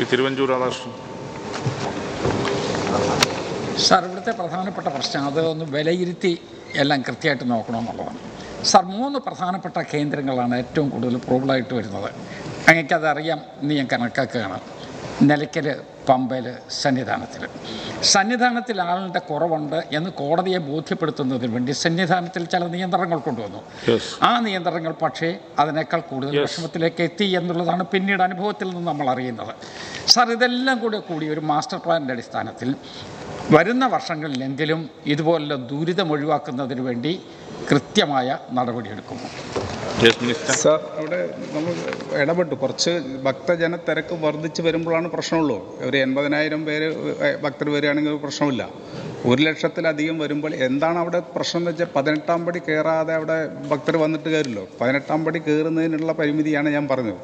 ഈ തിരുവഞ്ചൂർ രാധാകൃഷ്ണൻ സാർ ഇവിടുത്തെ പ്രധാനപ്പെട്ട പ്രശ്നം അത് ഒന്ന് വിലയിരുത്തി എല്ലാം കൃത്യമായിട്ട് നോക്കണമെന്നുള്ളതാണ് സാർ മൂന്ന് പ്രധാനപ്പെട്ട കേന്ദ്രങ്ങളാണ് ഏറ്റവും കൂടുതൽ പ്രോബ്ലമായിട്ട് വരുന്നത്. അങ്ങനെ അതറിയാം എന്ന് ഞാൻ കണക്കാക്കുകയാണ്. നിലയ്ക്കൽ പമ്പയിൽ സന്നിധാനത്തിൽ സന്നിധാനത്തിൽ ആളുടെ കുറവുണ്ട് എന്ന് കോടതിയെ ബോധ്യപ്പെടുത്തുന്നതിന് വേണ്ടി സന്നിധാനത്തിൽ ചില നിയന്ത്രണങ്ങൾ കൊണ്ടുവന്നു. ആ നിയന്ത്രണങ്ങൾ പക്ഷേ അതിനേക്കാൾ കൂടുതൽ. വിഷമത്തിലേക്ക് എത്തി എന്നുള്ളതാണ് പിന്നീട് അനുഭവത്തിൽ നിന്ന് നമ്മൾ അറിയുന്നത്. സാർ ഇതെല്ലാം കൂടെ കൂടി ഒരു മാസ്റ്റർ പ്ലാനിന്റെ അടിസ്ഥാനത്തിൽ വരുന്ന വർഷങ്ങളിലെങ്കിലും ഇതുപോലുള്ള ദുരിതം ഒഴിവാക്കുന്നതിന് വേണ്ടി കൃത്യമായ നടപടിയെടുക്കുമോ സാർ അവിടെ നമ്മൾ ഇടപെട്ടു. കുറച്ച് ഭക്തജന തിരക്ക് വർദ്ധിച്ച് വരുമ്പോഴാണ് പ്രശ്നമുള്ളൂ. ഒരു എൺപതിനായിരം പേര് ഭക്തർ വരികയാണെങ്കിൽ പ്രശ്നമില്ല ഒരു ലക്ഷത്തിലധികം വരുമ്പോൾ എന്താണ് അവിടെ പ്രശ്നം എന്ന് വെച്ചാൽ പതിനെട്ടാം പടി കയറാതെ അവിടെ ഭക്തർ വന്നിട്ട് കയറില്ലോ പതിനെട്ടാം പടി കയറുന്നതിനുള്ള പരിമിതിയാണ് ഞാൻ പറഞ്ഞത്.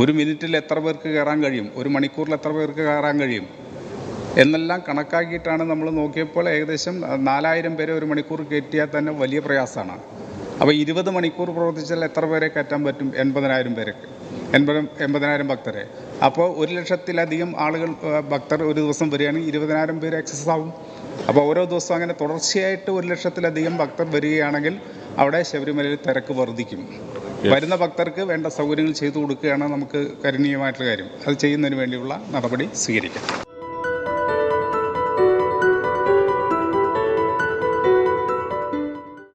ഒരു മിനിറ്റിൽ എത്ര പേർക്ക് കയറാൻ കഴിയും? ഒരു മണിക്കൂറിൽ എത്ര പേർക്ക് കയറാൻ കഴിയും? എന്നെല്ലാം കണക്കാക്കിയിട്ടാണ് നമ്മൾ നോക്കിയപ്പോൾ ഏകദേശം നാലായിരം പേരെ ഒരു മണിക്കൂർ കയറ്റിയാൽ തന്നെ വലിയ പ്രയാസമാണ്. അപ്പോൾ ഇരുപത് മണിക്കൂർ പ്രവർത്തിച്ചാൽ എത്ര പേരെ കയറ്റാൻ പറ്റും? എൺപതിനായിരം പേരൊക്കെ. എൺപത് എൺപതിനായിരം ഭക്തരെ. അപ്പോൾ ഒരു ലക്ഷത്തിലധികം ആളുകൾ ഭക്തർ ഒരു ദിവസം വരികയാണെങ്കിൽ ഇരുപതിനായിരം പേര് എക്സസ് ആവും. അപ്പോൾ ഓരോ ദിവസവും അങ്ങനെ തുടർച്ചയായിട്ട് ഒരു ലക്ഷത്തിലധികം ഭക്തർ വരികയാണെങ്കിൽ അവിടെ ശബരിമലയിൽ തിരക്ക് വർദ്ധിക്കും. വരുന്ന ഭക്തർക്ക് വേണ്ട സൗകര്യങ്ങൾ ചെയ്തു കൊടുക്കുകയാണ് നമുക്ക് കരണീയമായിട്ടുള്ള കാര്യം. അത് ചെയ്യുന്നതിന് വേണ്ടിയുള്ള നടപടി സ്വീകരിക്കാം.